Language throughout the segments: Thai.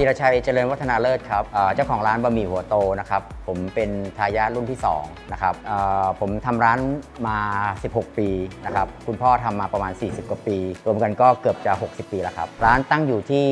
ธีรชัยเจริญวัฒนาเลิศครับเจ้าของร้านบะหมี่หัวโตนะครับผมเป็นทายาทรุ่นที่2นะครับผมทำร้านมา 16 ปีนะครับคุณพ่อทำมาประมาณ 40 กว่าปี รวมกันก็เกือบจะ 60 ปีแล้วครับ ร้านตั้งอยู่ที่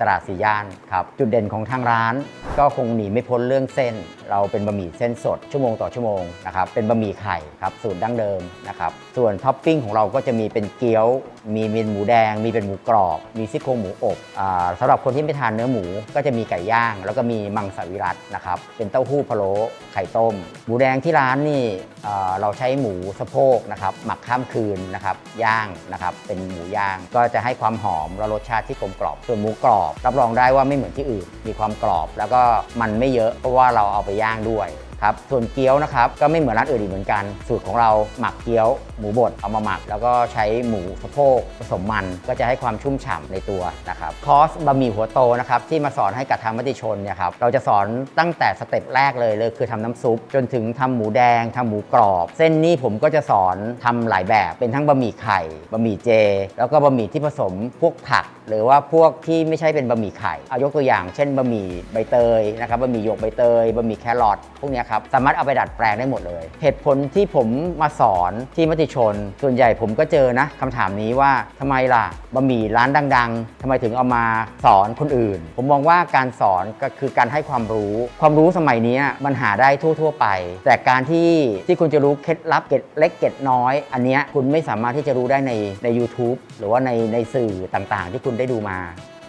ตลาดสีย่านครับจุดเด่นของทางร้านก็คงหนีไม่พ้นเรื่องเส้น เราเป็นบะหมี่เส้นสดชั่วโมงต่อชั่วโมงนะครับเป็นบะหมี่ไข่ครับสูตรดั้งเดิมนะครับส่วนท็อปปิ้งของเราก็จะมีเป็นเกี๊ยว มีเป็นหมูแดง มีเป็นหมูกรอบ มีซี่โครงหมูอบอาสำหรับคนที่ไม่ทานเนื้อหมู ก็จะมีไก่ย่าง แล้วก็มีมังสวิรัตนะครับเป็นเต้าหู้พะโล้ไข่ต้ม หมูแดงที่ร้านนี่อ่าเราใช้หมูสะโพกนะครับหมักข้ามคืนนะครับย่างนะครับเป็นหมูย่างก็จะให้ความหอมและรสชาติที่กลมกรอบส่วนหมูกรอบ รับรองได้ว่าไม่เหมือนที่อื่น มีความกรอบ แล้วก็มันไม่เยอะเพราะว่าเราเอาไปย่างด้วย ครับส่วนเกี๊ยวนะครับก็ไม่เหมือนร้านอื่นอีกเหมือนกัน สูตรของเราหมักเกี๊ยวหมูบดเอามาหมัก แล้วก็ใช้หมูสะโพกผสมมันก็จะให้ความชุ่มฉ่ำในตัวนะครับคอร์สบะหมี่หัวโตนะครับที่มาสอนให้กับทางมติชนเนี่ยครับเราจะสอนตั้งแต่สเต็ปแรกเลยเลยคือทำน้ำซุป จนถึงทำหมูแดงทำหมูกรอบ เส้นนี้ผมก็จะสอนทำหลายแบบเป็นทั้งบะหมี่ไข่บะหมี่เจ แล้วก็บะหมี่ที่ผสมพวกผัก หรือว่าพวกที่ไม่ใช่เป็นบะหมี่ไข่เอายกตัวอย่าง เช่นบะหมี่ใบเตยนะครับบะหมี่หยกใบเตยบะหมี่แครอทพวกเครับสามารถเอาไปดัดแปลงได้หมดเลย เหตุผลที่ผมมาสอนที่มติชน ส่วนใหญ่ผมก็เจอนะคำถามนี้ว่าทำไมล่ะบะหมี่ร้านดัง ๆทำไมถึงเอามาสอนคนอื่น ผมมองว่าการสอนก็คือการให้ความรู้ ความรู้สมัยนี้มันหาได้ทั่ว ๆ ไป แต่การที่ที่คุณจะรู้เคล็ดลับเกร็ดเล็กเกร็ดน้อย อันนี้คุณไม่สามารถที่จะรู้ได้ในใน YouTube หรือว่าในในสื่อต่างๆ ที่คุณได้ดูมา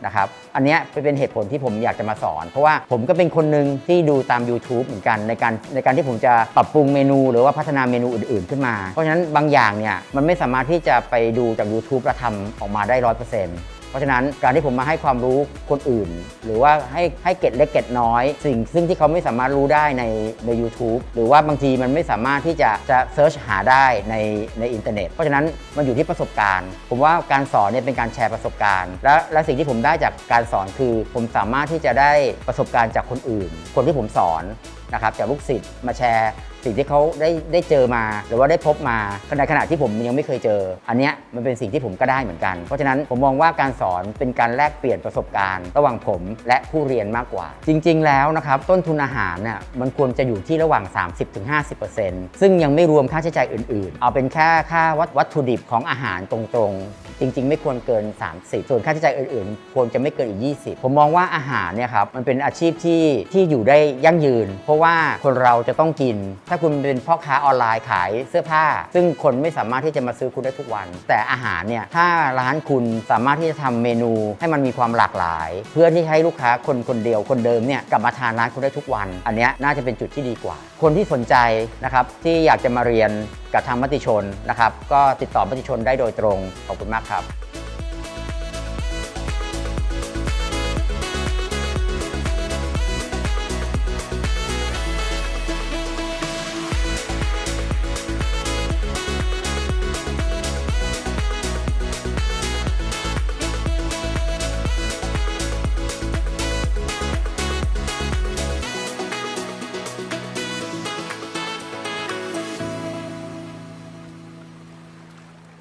นะครับ อันเนี้ยเป็นเหตุผลที่ผมอยากจะมาสอน เพราะว่าผมก็เป็นคนหนึ่งที่ดูตาม YouTube เหมือนกันในการในการที่ผมจะปรับปรุงเมนู หรือว่าพัฒนาเมนูอื่น ๆ ขึ้นมา เพราะฉะนั้นบางอย่างเนี่ยมันไม่สามารถที่จะไปดูจาก YouTube แล้วทำออกมาได้ร้อยเปอร์เซ็นต์ เพราะฉะนั้นการที่ผมมาให้ความรู้คนอื่น หรือว่าให้ให้เก็ดเล็กเก็ดน้อย สิ่งซึ่งที่เขาไม่สามารถรู้ได้ในใน u t u b e หรือว่าบางทีมันไม่สามารถที่จะจะเซิร์ชหาได้ในในอินเทอร์เน็ต เพราะฉะนั้นมันอยู่ที่ประสบการณ์ ผมว่าการสอนเนี่ยเป็นการแชร์ประสบการณ์ และและสิ่งที่ผมได้จากการสอนคือ ผมสามารถที่จะได้ประสบการณ์จากคนอื่น คนที่ผมสอนนะครับจากลูกศิษย์มาแชร์ สิ่งที่เขาได้ได้เจอมาหรือว่าได้พบมาในขณะที่ผมยังไม่เคยเจอ อันเนี้ยมันเป็นสิ่งที่ผมก็ได้เหมือนกัน เพราะฉะนั้นผมมองว่าการสอนเป็นการแลกเปลี่ยนประสบการณ์ ระหว่างผมและผู้เรียนมากกว่า จริง ๆ แล้วนะครับต้นทุนอาหารเนี่ยมันควรจะอยู่ที่ระหว่าง 30-50%ซึ่งยังไม่รวมค่าใช้จ่ายอื่น ๆ เอาเป็นแค่ค่าวัตวัตถุดิบของอาหารตรงๆ จริง ๆ ไม่ควรเกิน 30 ส่วนค่าใช้จ่ายอื่นๆ ควรจะไม่เกินอีก 20 ผมมองว่าอาหารเนี่ยครับมันเป็นอาชีพที่ที่อยู่ได้ยั่งยืน เพราะว่าคนเราจะต้องกิน ถ้าคุณเป็นพ่อค้าออนไลน์ขายเสื้อผ้า ซึ่งคนไม่สามารถที่จะมาซื้อคุณได้ทุกวัน แต่อาหารเนี่ยถ้าร้านคุณสามารถที่จะทำเมนูให้มันมีความหลากหลาย เพื่อที่ให้ลูกค้าคนคนเดียวคนเดิมเนี่ยกลับมาทานร้านคุณได้ทุกวัน อันเนี้ยน่าจะเป็นจุดที่ดีกว่า คนที่สนใจนะครับที่อยากจะมาเรียนกับทางมติชนนะครับก็ติดต่อมติชนได้โดยตรงขอบคุณมากครับ